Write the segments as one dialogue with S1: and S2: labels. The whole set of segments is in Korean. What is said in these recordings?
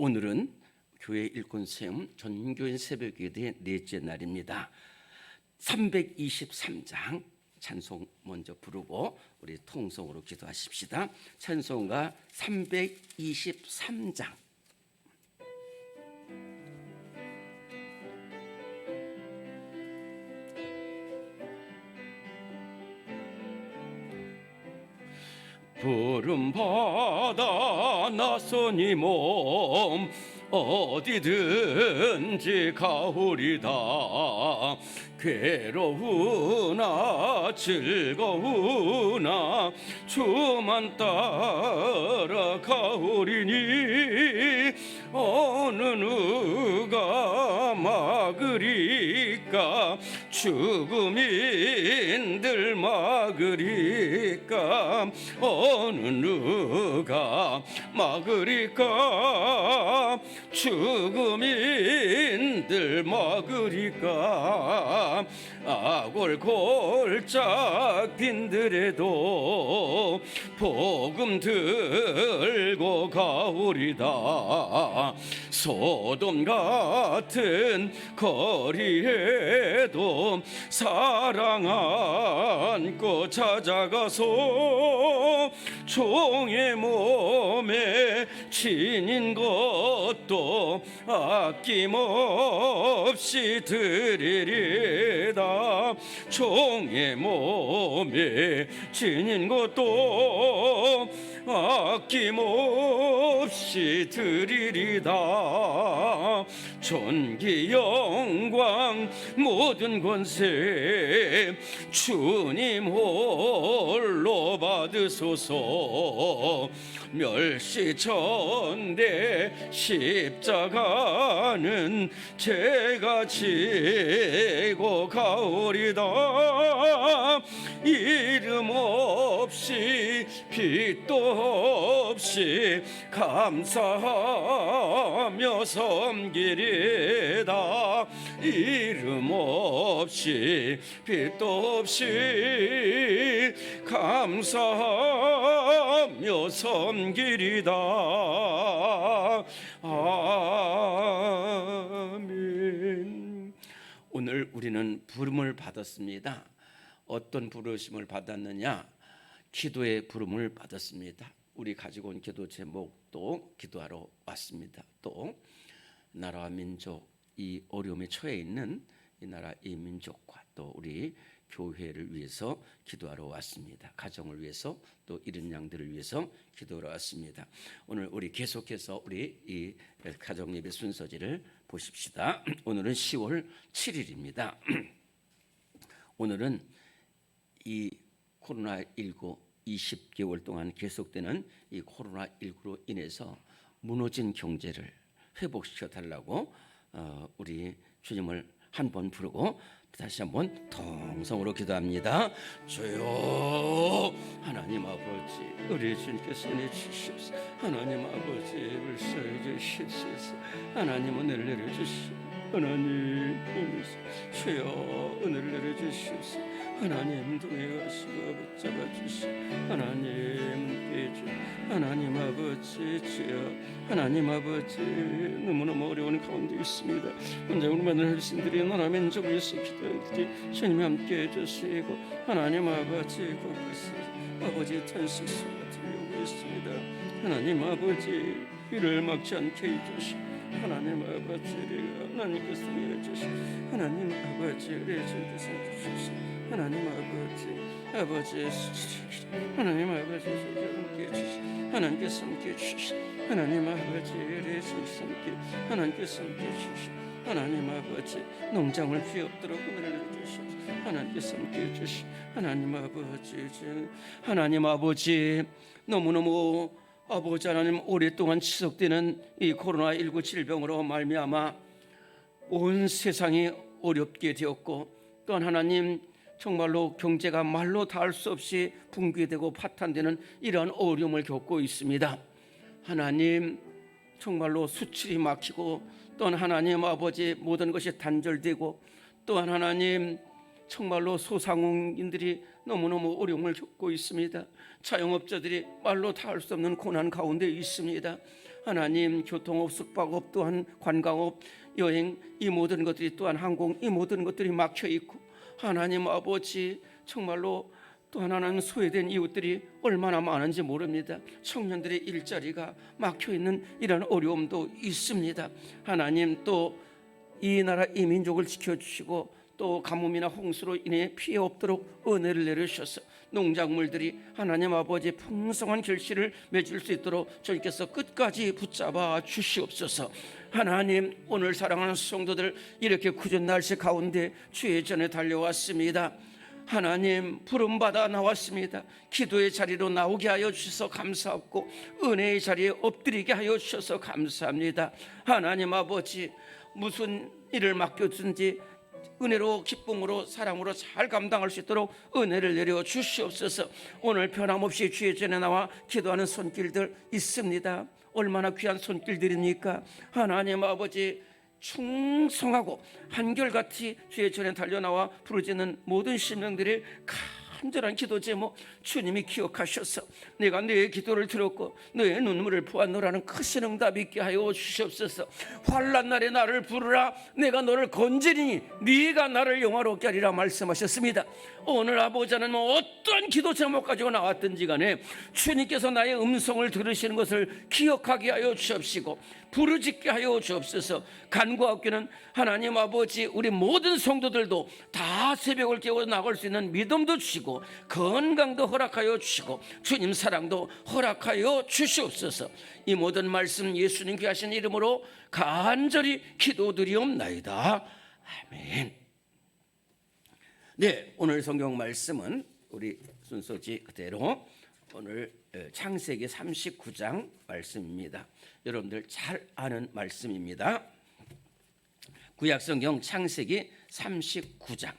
S1: 오늘은 교회 일꾼 세움 전교인 새벽 예배 넷째 날입니다. 323장 찬송 먼저 부르고 우리 통성으로 기도하십시다. 찬송가 323장 부름 받아 나선이 몸 어디든지 가오리다. 괴로우나 즐거우나 주만 따라 가오리니 어느 누가 막으리까 죽음인들 막으리까? 어느 누가 막으리까? 죽음인들 막으리까? 아골 골짝 빈들에도 복음 들고 가오리다 소돔 같은 거리에도 사랑 안고 찾아가서 종의 몸에 지닌 것도 아낌없이 드리리다. 종의 몸에 지닌 것도 아낌없이 드리리다. 전기 영광 모든 권세 주님 홀로 받으소서 멸시천대 십자가는 제가 지고 가오리다. 이름 없이 빛도 없이 감사하며 섬기리다 이름 없이 빛도 없이 감사하며 섬기리다. 아멘. 오늘 우리는 부름을 받았습니다. 어떤 부르심을 받았느냐? 기도의 부름을 받았습니다. 우리 가지고 온 기도 제목도 기도하러 왔습니다. 또 나라와 민족 이 어려움에 처해 있는 이 나라 이 민족과 또 우리 교회를 위해서 기도하러 왔습니다. 가정을 위해서 또 이른 양들을 위해서 기도하러 왔습니다. 오늘 우리 계속해서 우리 이 가정 예배 순서지를 보십시다. 오늘은 10월 7일입니다. 오늘은 이 코로나 19 20개월 동안 계속되는 이 코로나 19로 인해서 무너진 경제를 회복시켜 달라고 어, 우리 주님을 한 번 부르고 다시 한번 통성으로 기도합니다. 주여 하나님 아버지 우리 주님께서 은혜 주시옵소서. 하나님 아버지 을사해 주시옵소서. 하나님 은혜를 내려주시오 하나님 주여 은혜를 내려주시옵소서 하나님 동해 가시고 붙잡아 주시오 하나님 깨주. 하나님 아버지 주여 하나님 아버지 너무너무 어려운 가운데 있습니다. 원장으로 만든 헬신들이 나라 민족을 위해서 기도하듯이 주님이 함께 해주시고 하나님 아버지 곳곳에 아버지 탄식수가 들려오고 있습니다. 하나님 아버지 이를 막지 않게 해주시고 하나님 아버지를 하나님께서 해주시고 하나님 아버지를 해주시고 하나님 아버지 아버지 하나님 아버지 함께 해주시고 하나님께서 함께 해주시고 하나님 아버지를 함께 하나님께서 함께 해주시고 하나님 아버지 농장을 비엎도록 은혜를 주시옵소서 하나님께서 함께 해주시고 하나님 아버지 하나님 아버지 너무너무 아버지 하나님 오랫동안 지속되는 이 코로나 19 질병으로 말미암아 온 세상이 어렵게 되었고 또한 하나님 정말로 경제가 말로 닿을 수 없이 붕괴되고 파탄되는 이러한 어려움을 겪고 있습니다. 하나님 정말로 수출이 막히고 또한 하나님 아버지 모든 것이 단절되고 또한 하나님 정말로 소상공인들이 너무너무 어려움을 겪고 있습니다. 자영업자들이 말로 다할수 없는 고난 가운데 있습니다. 하나님 교통업, 숙박업 또한 관광업, 여행 이 모든 것들이 또한 항공 이 모든 것들이 막혀 있고 하나님 아버지 정말로 또 하나는 소외된 이웃들이 얼마나 많은지 모릅니다. 청년들의 일자리가 막혀 있는 이런 어려움도 있습니다. 하나님 또 이 나라 이 민족을 지켜 주시고 또 가뭄이나 홍수로 인해 피해 없도록 은혜를 내려주셔서 농작물들이 하나님 아버지 풍성한 결실을 맺을 수 있도록 주님께서 끝까지 붙잡아 주시옵소서. 하나님 오늘 사랑하는 성도들 이렇게 굳은 날씨 가운데 주의 전에 달려왔습니다. 하나님 부름 받아 나왔습니다. 기도의 자리로 나오게 하여 주셔서 감사하고 은혜의 자리에 엎드리게 하여 주셔서 감사합니다. 하나님 아버지 무슨 일을 맡겨준지 은혜로 기쁨으로 사랑으로 잘 감당할 수 있도록 은혜를 내려 주시옵소서. 오늘 변함없이 주의 전에 나와 기도하는 손길들 있습니다. 얼마나 귀한 손길들입니까? 하나님 아버지 충성하고 한결같이 주의 전에 달려 나와 부르짖는 모든 심령들의 간절한 기도 제목 주님이 기억하셔서 내가 너의 기도를 들었고 너의 눈물을 보았노라는 크신 응답 있게 하여 주시옵소서. 환란 날에 나를 부르라. 내가 너를 건지리니 네가 나를 영화롭게 하리라 말씀하셨습니다. 오늘 아버지는 뭐 어떤 기도 제목 가지고 나왔든지 간에 주님께서 나의 음성을 들으시는 것을 기억하게 하여 주옵시고 부르짖게 하여 주옵소서. 간구하기는 하나님 아버지 우리 모든 성도들도 다 새벽을 깨워 나갈 수 있는 믿음도 주시고 건강도 허락하여 주시고 주님 사랑도 허락하여 주시옵소서 이 모든 말씀 예수님 귀하신 이름으로 간절히 기도드리옵나이다 아멘 네 오늘 성경 말씀은 우리 순서지 그대로 오늘 어, 창세기 39장 말씀입니다. 여러분들 잘 아는 말씀입니다. 구약 성경 창세기 39장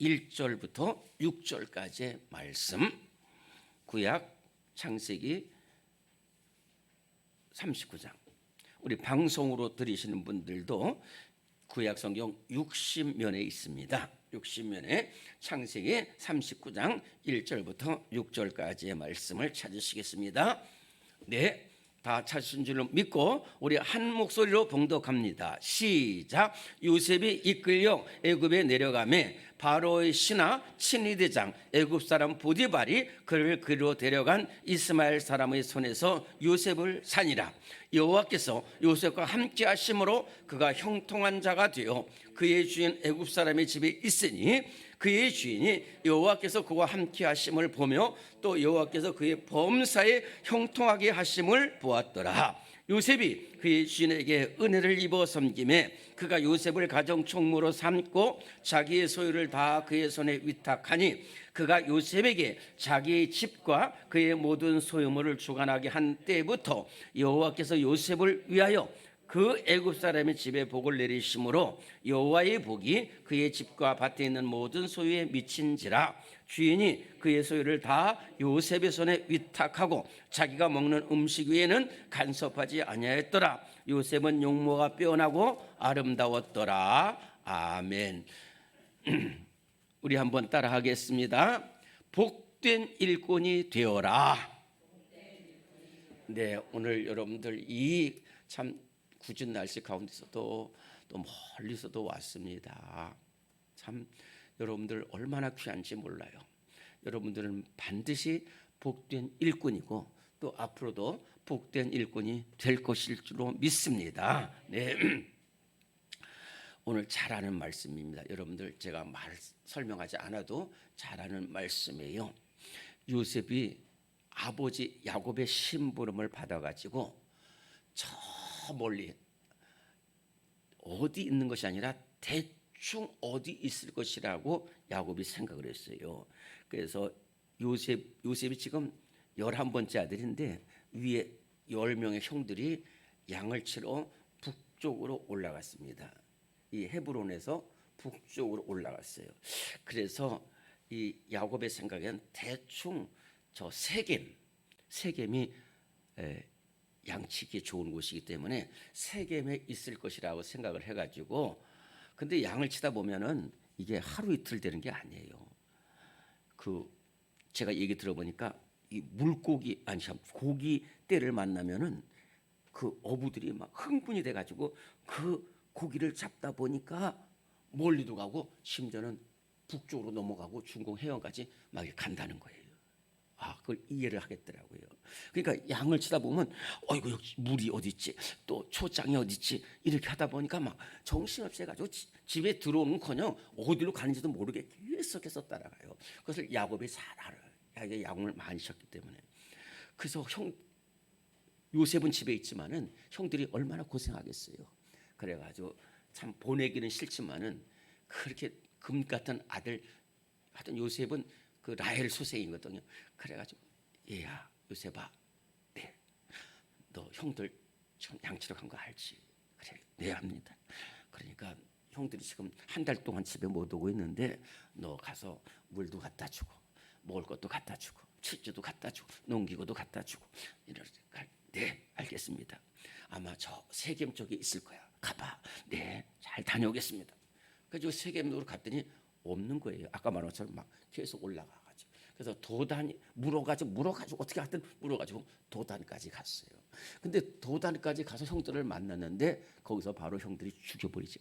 S1: 1절부터 6절까지의 말씀. 구약 창세기 39장. 우리 방송으로 들으시는 분들도 구약 성경 60면에 있습니다. 60면에 창세기 39장 1절부터 6절까지의 말씀을 찾으시겠습니다. 네. 다 찾으신 줄로 믿고 우리 한 목소리로 봉독합니다. 시작. 요셉이 이끌려 애굽에 내려가매 바로의 신하 친위대장 애굽 사람 보디발이 그를 그리로 데려간 이스마엘 사람의 손에서 요셉을 산이라. 여호와께서 요셉과 함께 하심으로 그가 형통한 자가 되어 그의 주인 애굽 사람의 집에 있으니 그의 주인이 여호와께서 그와 함께 하심을 보며 또 여호와께서 그의 범사에 형통하게 하심을 보았더라. 요셉이 그의 주인에게 은혜를 입어 섬김에 그가 요셉을 가정 총무로 삼고 자기의 소유를 다 그의 손에 위탁하니 그가 요셉에게 자기의 집과 그의 모든 소유물을 주관하게 한 때부터 여호와께서 요셉을 위하여 그 애굽 사람의 집에 복을 내리심으로 여호와의 복이 그의 집과 밭에 있는 모든 소유에 미친지라 주인이 그의 소유를 다 요셉의 손에 위탁하고 자기가 먹는 음식 위에는 간섭하지 아니하였더라. 요셉은 용모가 빼어나고 아름다웠더라. 아멘. 우리 한번 따라하겠습니다. 복된 일꾼이 되어라. 네 오늘 여러분들 이참 굳은 날씨 가운데서도 또 멀리서도 왔습니다. 참 여러분들 얼마나 귀한지 몰라요. 여러분들은 반드시 복된 일꾼이고 또 앞으로도 복된 일꾼이 될 것일 줄로 믿습니다. 네. 오늘 잘 아는 말씀입니다. 여러분들 제가 말 설명하지 않아도 잘 아는 말씀이에요. 요셉이 아버지 야곱의 심부름을 받아 가지고 저 멀리 어디 있는 것이 아니라 대충 어디 있을 것이라고 야곱이 생각을 했어요. 그래서 요셉 요셉이 지금 열한 번째 아들인데 위에 열 명의 형들이 양을 치러 북쪽으로 올라갔습니다. 이 헤브론에서 북쪽으로 올라갔어요. 그래서 이 야곱의 생각엔 대충 저 세겜 세겜이 에, 양치기 좋은 곳이기 때문에 세겜에 있을 것이라고 생각을 해가지고 근데 양을 치다 보면은 이게 하루 이틀 되는 게 아니에요. 그 제가 얘기 들어보니까 이 물고기 아니 참 고기 떼를 만나면은 그 어부들이 막 흥분이 돼 가지고 그 고기를 잡다 보니까 멀리도 가고 심지어는 북쪽으로 넘어가고 중국 해역까지 막 간다는 거예요. 아, 그걸 이해를 하겠더라고요. 그러니까 양을 치다 보면 어이구 여기 물이 어디 있지? 또 초장이 어디 있지? 이렇게 하다 보니까 막 정신없이 해가지고 지- 집에 들어오는 커녕 어디로 가는지도 모르게 계속해서 따라가요. 그것을 야곱이 잘 알아요. 야곱이 양을 많이 쳤기 때문에. 그래서 형 요셉은 집에 있지만은 형들이 얼마나 고생하겠어요. 그래가지고 참 보내기는 싫지만은 그렇게 금 같은 아들 하여튼 요셉은 그 라헬 소생이거든요. 그래가지고 얘야 요셉아, 네, 너 형들 지금 양치러 간거 알지? 그래, 네 합니다. 그러니까 형들이 지금 한 달 동안 집에 못 오고 있는데 너 가서 물도 갖다 주고 먹을 것도 갖다 주고 칠주도 갖다 주고 농기구도 갖다 주고 이러니까 네 알겠습니다. 아마 저 세겜 쪽에 있을 거야. 가봐. 네, 잘 다녀오겠습니다. 그래서 세겜으로 갔더니 없는 거예요. 아까 말한 것처럼 막 계속 올라가가지고 그래서 도단이 물어가지고 물어가지고 어떻게 하든 물어가지고 도단까지 갔어요. 근데 도단까지 가서 형들을 만났는데 거기서 바로 형들이 죽여버리지.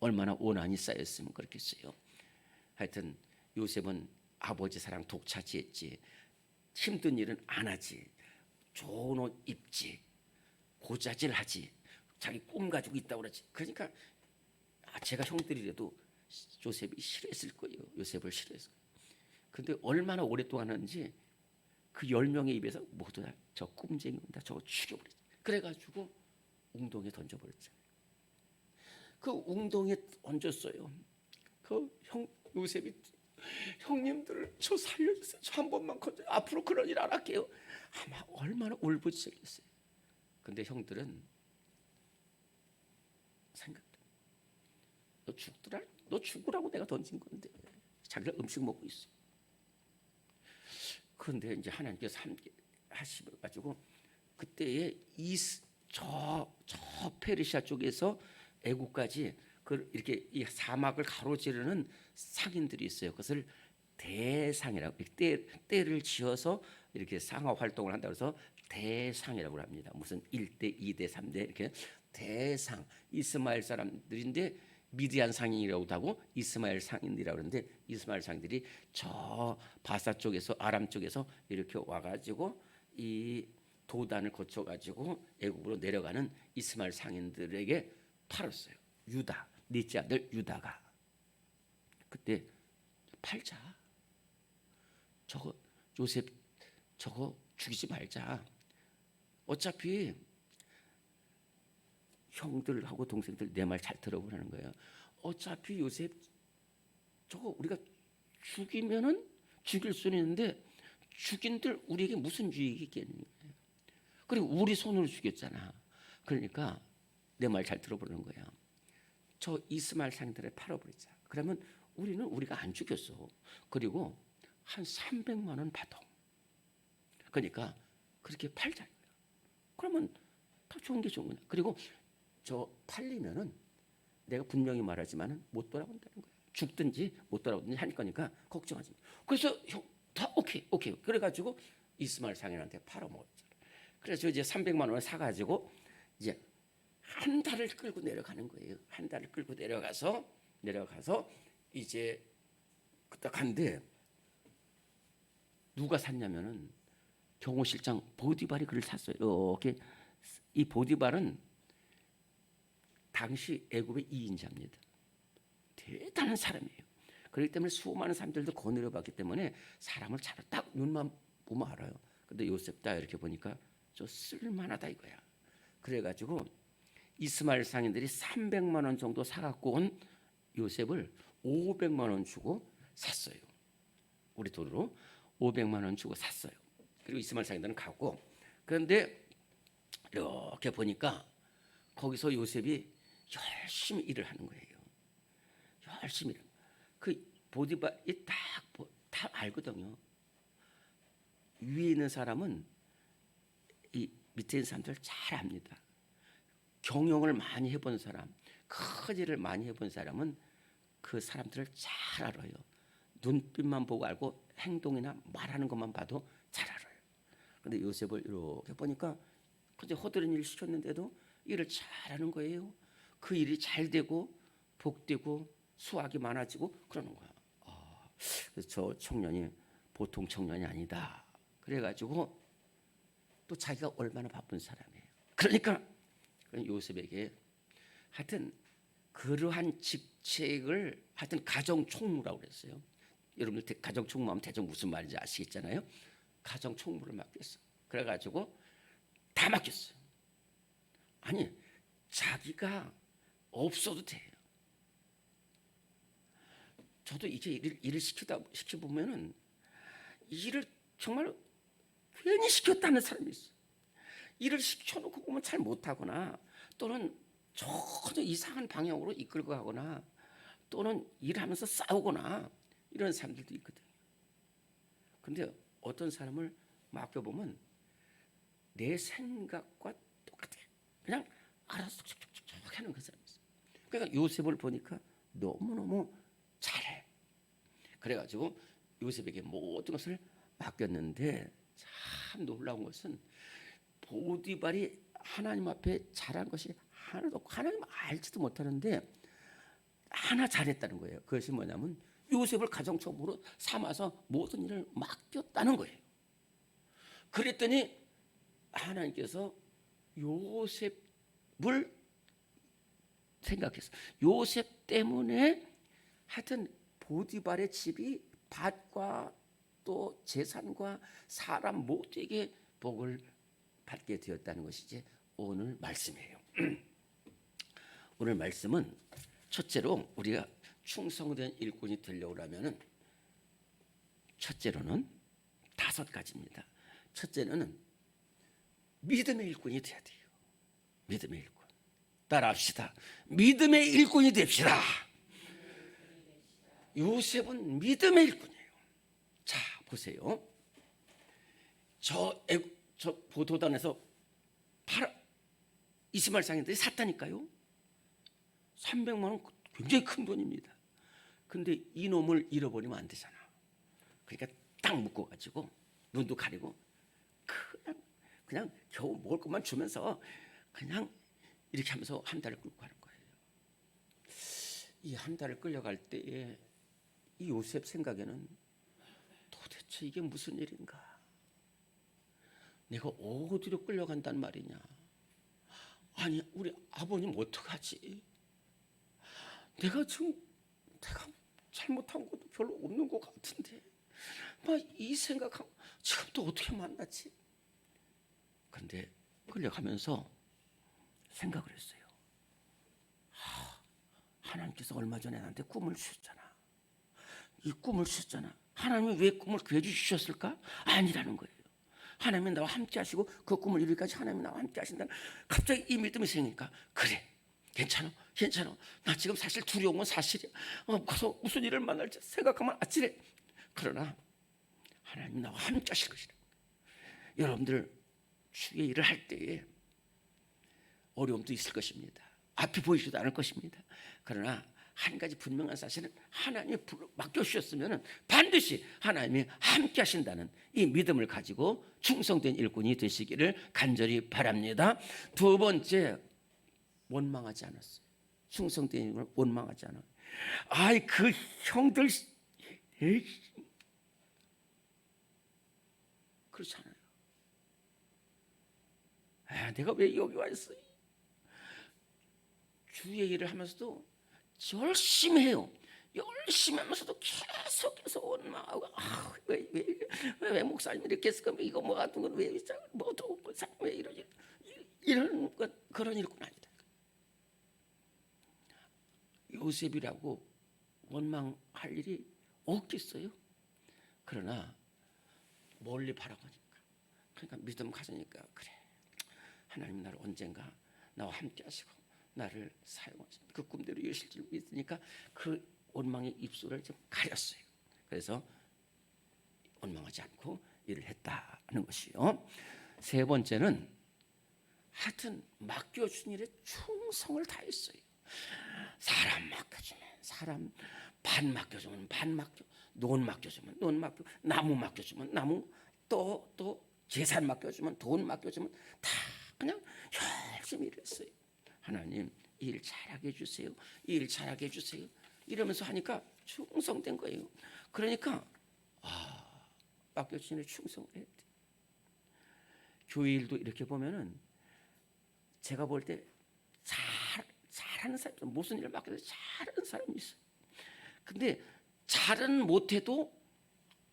S1: 얼마나 원한이 쌓였으면 그렇겠어요. 하여튼 요셉은 아버지 사랑 독차지했지 힘든 일은 안 하지 좋은 옷 입지 고자질하지 자기 꿈 가지고 있다고 그러지 그러니까 아, 제가 형들이라도 요셉이 싫어했을 거예요 요셉을 싫어했을 거예요 근데 얼마나 오랫동안 하는지 그 열 명의 입에서 모두 다 저 꿈쟁이 온다 저거 죽여버렸지 그래가지고 웅동에 던져버렸잖아요 그 웅동에 던졌어요 그 형 요셉이 형님들 저 살려주세요. 저 한 번만 건져. 앞으로 그런 일 안 할게요. 아마 얼마나 울부짖었겠어요. 근데 형들은 생각도 너 죽더라. 너 죽으라고 내가 던진 건데 자기가 음식 먹고 있어. 그런데 이제 하나님께서 함께 하시가지고 그때에 이저저 페르시아 쪽에서 애국까지 그 이렇게 이 사막을 가로지르는 상인들이 있어요. 그것을 대상이라고 때 때를 지어서 이렇게 상하 활동을 한다 그래서 대상이라고 합니다. 무슨 1대, 2대, 3대 이렇게 대상 이스마엘 사람들인데 미디안 상인이라고도 하고 이스마엘 상인이라고 그러는데 이스마엘 상인들이 저 바사 쪽에서 아람 쪽에서 이렇게 와가지고 이 도단을 거쳐가지고 애국으로 내려가는 이스마엘 상인들에게 팔았어요. 유다 넷째 아들 유다가. 그때 팔자. 저거 요셉 저거 죽이지 말자. 어차피 형들하고 동생들 내 말 잘 들어보라는 거예요 어차피 요셉 저거 우리가 죽이면은 죽일 수는 있는데 죽인들 우리에게 무슨 유익이 거예요 그리고 우리 손으로 죽였잖아 그러니까 내 말 잘 들어보라는 거야 저 이스마엘 상들을 팔아버리자. 그러면 우리는 우리가 안 죽였어. 그리고 한 300만 원 받아. 그러니까 그렇게 팔자. 그러면 더 좋은 게 좋은 거야. 그리고 저 팔리면은 내가 분명히 말하지만은 못 돌아온다는 거야. 죽든지 못 돌아오든지 할 거니까 걱정하지 마. 그래서 형 다 오케이 오케이. 그래가지고 이스마엘 상인한테 팔아먹었잖아. 그래서 이제 300만 원을 사가지고 이제 한 달을 끌고 내려가는 거예요. 한 달을 끌고 내려가서 내려가서 이제 그딱 간데 누가 샀냐면은 경호실장 보디발이 그를 샀어요. 이렇게 이 보디발은 당시 애굽의 이인자입니다. 대단한 사람이에요. 그렇기 때문에 수많은 사람들도 거느려 봤기 때문에 사람을 잘 딱 눈만 보면 알아요. 근데 요셉 다 이렇게 보니까 저 쓸만하다 이거야. 그래가지고 이스마엘 상인들이 300만 원 정도 사갖고 온 요셉을 500만 원 주고 샀어요. 우리 돈으로 500만 원 주고 샀어요. 그리고 이스마엘 상인들은 가고 그런데 이렇게 보니까 거기서 요셉이 열심히 일을 하는 거예요. 열심히 일. 그 보디발이 딱 다 알거든요. 위에 있는 사람은 이 밑에 있는 사람들 잘 압니다. 경영을 많이 해본 사람, 큰 일을 많이 해본 사람은 그 사람들을 잘 알아요. 눈빛만 보고 알고 행동이나 말하는 것만 봐도 잘 알아요. 근데 요셉을 이렇게 보니까 그저 허드렛 일 시켰는데도 일을 잘하는 거예요. 그 일이 잘 되고 복되고 수확이 많아지고 그러는 거야. 아, 그래서 저 청년이 보통 청년이 아니다. 그래가지고 또 자기가 얼마나 바쁜 사람이에요. 그러니까 요셉에게 하여튼 그러한 직책을 하여튼 가정 총무라고 그랬어요. 여러분들 대- 가정 총무하면 대충 무슨 말인지 아시겠잖아요. 가정 총무를 맡겼어. 그래가지고 다 맡겼어요. 아니 자기가 없어도 돼요. 저도 이제 일을, 일을 시키다 시켜 보면은 일을 정말 괜히 시켰다는 사람이 있어. 일을 시켜놓고 보면 잘 못하거나 또는 전혀 이상한 방향으로 이끌고 가거나 또는 일하면서 싸우거나 이런 사람들도 있거든요. 근데 어떤 사람을 맡겨보면 내 생각과 똑같아. 그냥 알아서 촉촉촉촉 하는 그 있어. 그러니까 요셉을 보니까 너무너무 잘해. 그래가지고 요셉에게 모든 것을 맡겼는데 참 놀라운 것은 보디발이 하나님 앞에 잘한 것이 하나도 없고 하나님 알지도 못하는데 하나 잘했다는 거예요. 그것이 뭐냐면 요셉을 가정총무로 삼아서 모든 일을 맡겼다는 거예요. 그랬더니 하나님께서 요셉을 생각했어. 요셉 때문에 하여튼 보디발의 집이 밭과 또 재산과 사람 모두에게 복을 받게 되었다는 것이지 오늘 말씀이에요. 오늘 말씀은 첫째로 우리가 충성된 일꾼이 되려고 하면은 첫째로는 다섯 가지입니다. 첫째는 믿음의 일꾼이 돼야 돼요. 믿음의 일꾼. 따라합시다. 믿음의 일꾼이 됩시다. 요셉은 믿음의 일꾼이에요. 자, 보세요. 저, 애, 저 보도단에서 팔, 이스마엘 상인들이 샀다니까요. 300만 원 굉장히 큰 돈입니다. 근데 이 놈을 잃어버리면 안 되잖아. 그러니까 딱 묶어가지고 눈도 가리고 그냥 그냥 겨우 먹을 것만 주면서 그냥 이렇게 하면서 한 달을 끌고 가는 거예요. 이 한 달을 끌려갈 때에 이 요셉 생각에는 도대체 이게 무슨 일인가? 내가 어디로 끌려간단 말이냐? 아니 우리 아버님 어떡하지? 내가 지금 내가 잘못한 것도 별로 없는 것 같은데 막 이 생각하고 지금 또 어떻게 만났지? 근데 끌려가면서 생각을 했어요. 하, 하나님께서 얼마 전에 나한테 꿈을 주셨잖아. 이 꿈을 주셨잖아. 하나님이 왜 꿈을 그해 주셨을까? 아니라는 거예요. 하나님이 나와 함께 하시고 그 꿈을 이루기까지 하나님이 나와 함께 하신다는 갑자기 이 믿음이 생기니까 그래 괜찮아 괜찮아 나 지금 사실 두려운 건 사실이야 어, 가서 무슨 일을 만날지 생각하면 아찔해 그러나 하나님 나와 함께 하실 것이다 여러분들 주의 일을 할 때에 어려움도 있을 것입니다 앞이 보이지도 않을 것입니다 그러나 한 가지 분명한 사실은 하나님이 불- 맡겨주셨으면 반드시 하나님이 함께 하신다는 이 믿음을 가지고 충성된 일꾼이 되시기를 간절히 바랍니다. 두 번째, 원망하지 않았어요. 충성된 일꾼을 원망하지 않아. 아이, 그 형들, 에이. 그렇잖아요. 아, 내가 왜 여기 와 있어? 주의 일을 하면서도 열심히 해요. 열심히 하면서도 계속해서 원망하고 아, 왜, 왜, 왜, 왜 목사님 이렇게 했을까? 이거 뭐 같은 건왜 뭐도 없고 사- 왜 이러지? 이- 이런 것 그런 일꾼 아니다. 요셉이라고 원망할 일이 없겠어요. 그러나 멀리 바라보니까 그러니까 믿음 가지니까 그래 하나님 나를 언젠가 나와 함께 하시고 나를 사용하시고 그 꿈대로 이루실 줄 믿으니까 그 원망의 입술을 좀 가렸어요. 그래서 원망하지 않고 일을 했다는 것이요. 세 번째는 하여튼 맡겨준 일에 충성을 다했어요. 사람 맡겨주면 사람 반 맡겨주면 반 맡겨 논 맡겨주면 논 맡겨 나무 맡겨주면 나무 또 또 재산 맡겨주면 돈 맡겨주면 다 그냥 열심히 일했어요. 하나님 이일 잘하게 해주세요. 이일 잘하게 해주세요. 이러면서 하니까 충성된 거예요. 그러니까 아 맡겨주신 일 충성을 해야 돼. 교회 일도 이렇게 보면은 제가 볼 때 잘 잘하는 사람 무슨 일을 맡겨도 잘하는 사람이 있어요. 근데 잘은 못해도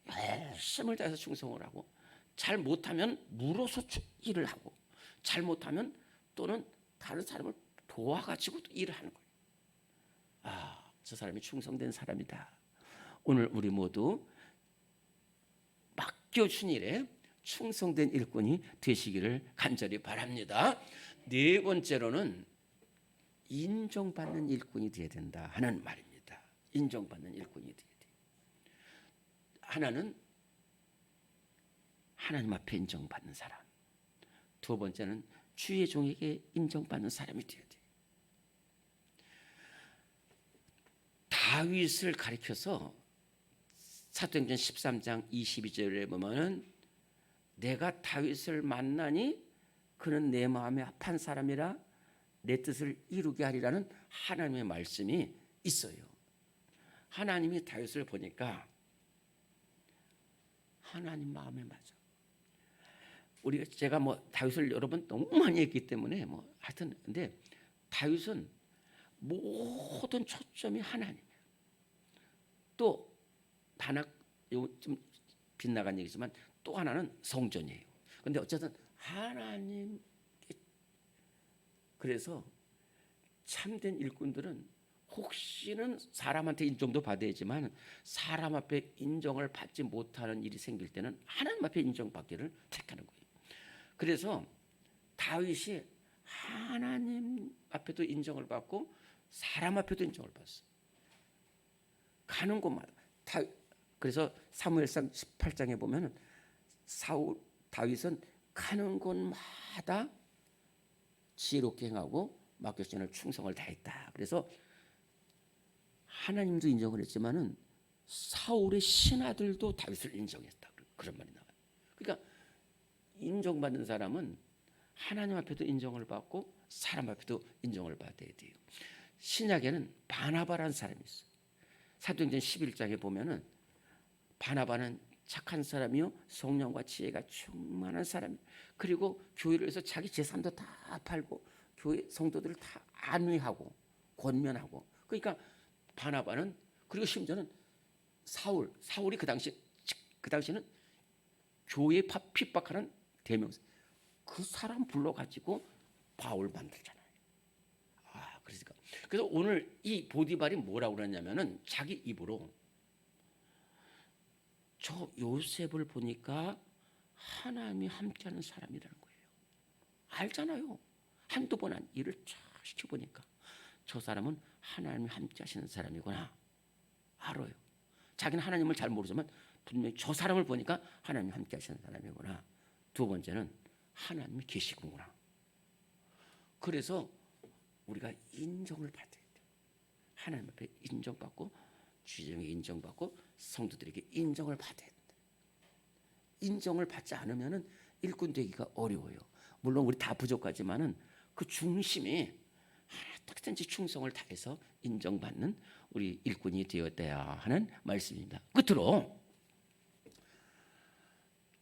S1: 열심을 다해서 충성을 하고 잘 못하면 물어서 추- 일을 하고 잘 못하면 또는 다른 사람을 도와가지고 또 일을 하는 거예요. 아, 저 사람이 충성된 사람이다. 오늘 우리 모두 맡겨준 일에 충성된 일꾼이 되시기를 간절히 바랍니다. 네 번째로는 인정받는 일꾼이 되어야 된다 하는 말입니다. 인정받는 일꾼이 되어야 돼. 하나는 하나님 앞에 인정받는 사람. 두 번째는 주의 종에게 인정받는 사람이 되어야 돼. 다윗을 가리켜서 사도행전 13장 22절에 보면은 내가 다윗을 만나니 그는 내 마음에 합한 사람이라 내 뜻을 이루게 하리라는 하나님의 말씀이 있어요. 하나님이 다윗을 보니까 하나님 마음에 맞아. 우리가 제가 뭐 다윗을 여러분 너무 많이 했기 때문에 뭐 하여튼 근데 다윗은 모든 초점이 하나님이야. 또 하나 요좀 빗나간 얘기지만 또 하나는 성전이에요. 근데 어쨌든 하나님 그래서 참된 일꾼들은 혹시는 사람한테 인정도 받아야지만 사람 앞에 인정을 받지 못하는 일이 생길 때는 하나님 앞에 인정받기를 택하는 거예요. 그래서 다윗이 하나님 앞에도 인정을 받고 사람 앞에도 인정을 받았어. 가는 곳마다 다 그래서 사무엘상 18장에 보면은 사울 다윗은 가는 곳마다 지혜롭게 행하고 맡겨진 을 충성을 다했다. 그래서 하나님도 인정을 했지만은 사울의 신하들도 다윗을 인정했다. 그런 말이 나와요. 그러니까 인정받는 사람은 하나님 앞에도 인정을 받고 사람 앞에도 인정을 받아야 돼요. 신약에는 바나바라는 사람이 있어요. 사도행전 11장에 보면은 바나바는 착한 사람이요 성령과 지혜가 충만한 사람 그리고 교회를 위해서 자기 재산도 다 팔고 교회 성도들을 다 안위하고 권면하고 그러니까 바나바는 그리고 심지어는 사울 사울이 그 당시 그 당시는 교회 핍박하는 대명사 그 사람 불러가지고 바울 만들잖아요. 아 그러니까 그래서 오늘 이 보디발이 뭐라고 그러냐면은 자기 입으로 저 요셉을 보니까 하나님이 함께하는 사람이라는 거예요. 알잖아요. 한두 번 한 일을 쫙 시켜보니까 저 사람은 하나님이 함께하시는 사람이구나. 알아요. 자기는 하나님을 잘 모르지만 분명히 저 사람을 보니까 하나님이 함께하시는 사람이구나. 두 번째는 하나님이 계시구나. 그래서 우리가 인정을 받아야 돼요. 하나님 앞에 인정받고 주정에 인정받고 성도들에게 인정을 받아야 된다. 인정을 받지 않으면은 일꾼 되기가 어려워요. 물론 우리 다 부족하지만은 그 중심이 어떻게든지 충성을 다해서 인정받는 우리 일꾼이 되어야 하는 말씀입니다. 끝으로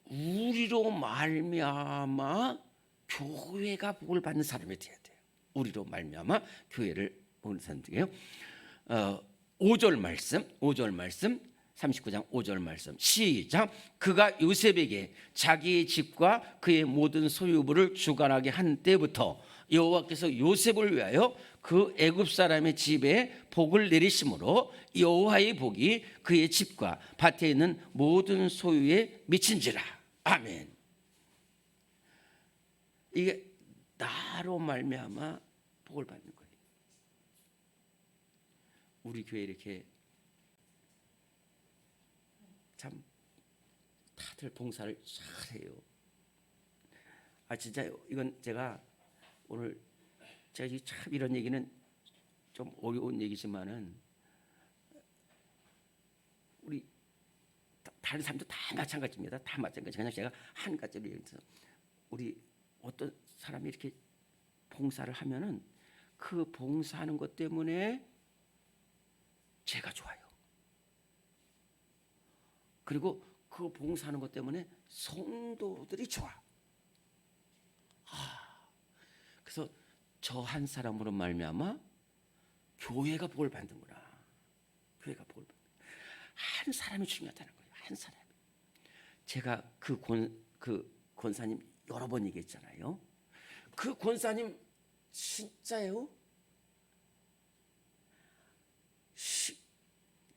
S1: 우리로 말미암아 교회가 복을 받는 사람이 되어야 돼요. 우리로 말미암아 교회를 보는 사람들이에요. 어, 5절 말씀, 5절 말씀, 39장 5절 말씀. 시작. 그가 요셉에게 자기의 집과 그의 모든 소유물을 주관하게 한 때부터 여호와께서 요셉을 위하여 그 애굽 사람의 집에 복을 내리심으로 여호와의 복이 그의 집과 밭에 있는 모든 소유에 미친지라. 아멘. 이게 나로 말미암아 복을 받는 거예요. 우리 교회 이렇게 참 다들 봉사를 잘해요. 아 진짜 이건 제가 오늘 제가 참 이런 얘기는 좀 어려운 얘기지만은 우리 다른 사람도 다 마찬가지입니다. 다 마찬가지. 그냥 제가 한 가지로 예를 들어서 우리 어떤 사람이 이렇게 봉사를 하면은 그 봉사하는 것 때문에 제가 좋아요. 그리고 그 봉사하는 것 때문에 성도들이 좋아. 아, 그래서 저 한 사람으로 말미암아 교회가 복을 받는구나. 교회가 복을 받는. 한 사람이 중요하다는 거예요. 한 사람. 제가 그 권 그 권사님 여러 번 얘기했잖아요. 그 권사님 진짜예요. 시,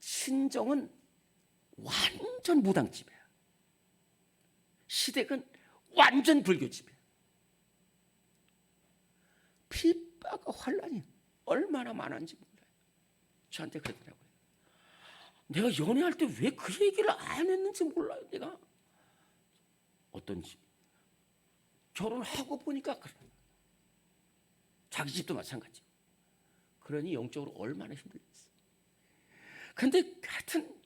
S1: 친정은 완전 무당집이야. 시댁은 완전 불교집이야. 핍박과 환란이 얼마나 많은지 몰라요. 저한테 그러더라고요. 내가 연애할 때 왜 그 얘기를 안 했는지 몰라요. 내가 어떤지 결혼하고 보니까 그래. 자기 집도 마찬가지. 그러니 영적으로 얼마나 힘들겠어. 근데 하여튼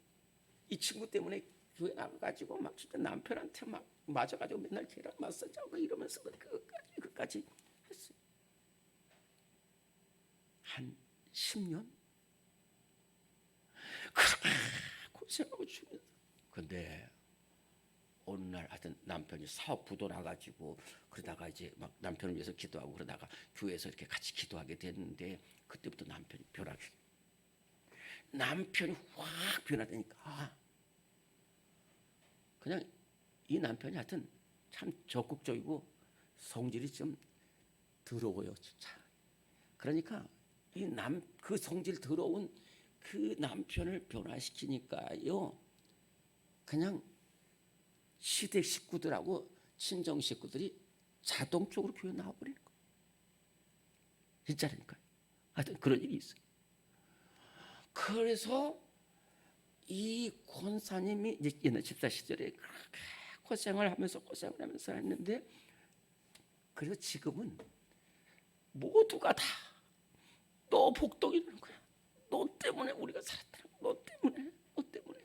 S1: 이 친구 때문에 교회 나가가지고 막 진짜 남편한테 막 맞아가지고 맨날 걔랑 마사지 하고 이러면서 그까지 그까지 했어요. 한 10년? 그렇게 고생하고 죽는다. 근데 어느 날 하여튼 남편이 사업 부도 나가지고 그러다가 이제 막 남편을 위해서 기도하고 그러다가 교회에서 이렇게 같이 기도하게 됐는데 그때부터 남편이 변하기 남편이 확 변하다니까. 아, 그냥 이 남편이 하여튼 참 적극적이고 성질이 좀 더러워요 진짜. 그러니까 이 남 그 성질 더러운 그 남편을 변화시키니까요 그냥 시댁 식구들하고 친정 식구들이 자동적으로 교회 나와버리는 거예요. 진짜라니까요. 하여튼 그런 일이 있어요. 그래서 이 권사님이 옛날 집사 시절에 그렇게 고생을 하면서 고생을 하면서 했는데 그래서 지금은 모두가 다너 복덕이라는 거야. 너 때문에 우리가 살았다. 너 때문에, 너 때문에.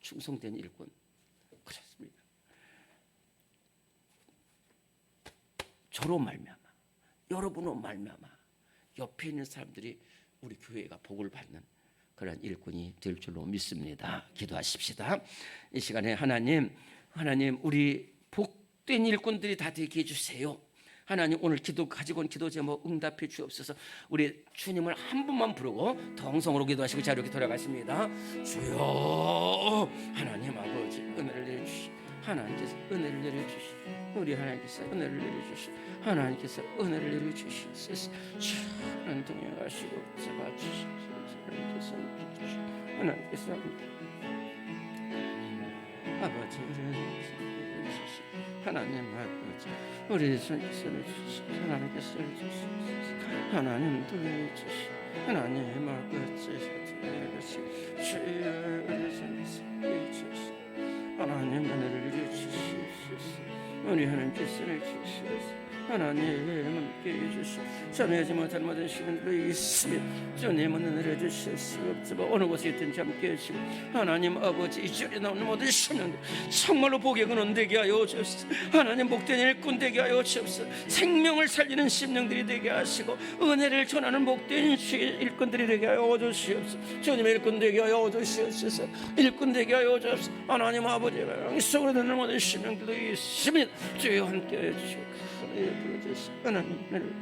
S1: 충성된 일꾼. 그렇습니다. 저로 말미암아, 여러분으로 말미암아, 옆에 있는 사람들이 우리 교회가 복을 받는 그런 일꾼이 될 줄로 믿습니다. 기도하십시다. 이 시간에 하나님, 하나님 우리 복된 일꾼들이 다 되게 해주세요. 하나님 오늘 기도 가지고 온 기도 제목 응답해 주옵소서. 우리 주님을 한 분만 부르고 동성으로 기도하시고 자리로 돌아가십니다. 주여 하나님 아버지 은혜를 내려주시. 하나님께서 은혜를 내려주시. 우리 하나님께서 은혜를 내려주시. 하나님께서 은혜를 내려주시소서. 주는 동행하시고 잡아주시소서. 하나님께서. 하나님께서 아버지를 주시. 하나님 아버지 우리 손을 주시. 하나님께 서 주시소서. 하나님 도해 주시. 하나님 아버지 주시. 주여 우리 손을 주시. 하나님 은혜를 주시소서. 우리 하나님께 서 주시소서. 하나님 함께 해주시 전하지 못한 모든 시간들로 있으며 주님은 은혜를 주시옵소서. 어느 곳에 있든지 함께 하시고 하나님 아버지 이 자리에 나오는 모든 시민들 정말로 복의 근원 되게 하여 주옵소서. 하나님 복된 일꾼 되게 하여 주옵소서. 생명을 살리는 심령들이 되게 하시고 은혜를 전하는 복된 시- 일꾼들이 되게 하여 주시옵소서. 주님의 일꾼 되게 하여 주시옵소서. 일꾼 되게 하여 주옵소서. 하나님 아버지 영속으로 듣는 모든 심령들도 있습니다 주여 함께 해주시옵소서 불러주시 하나님을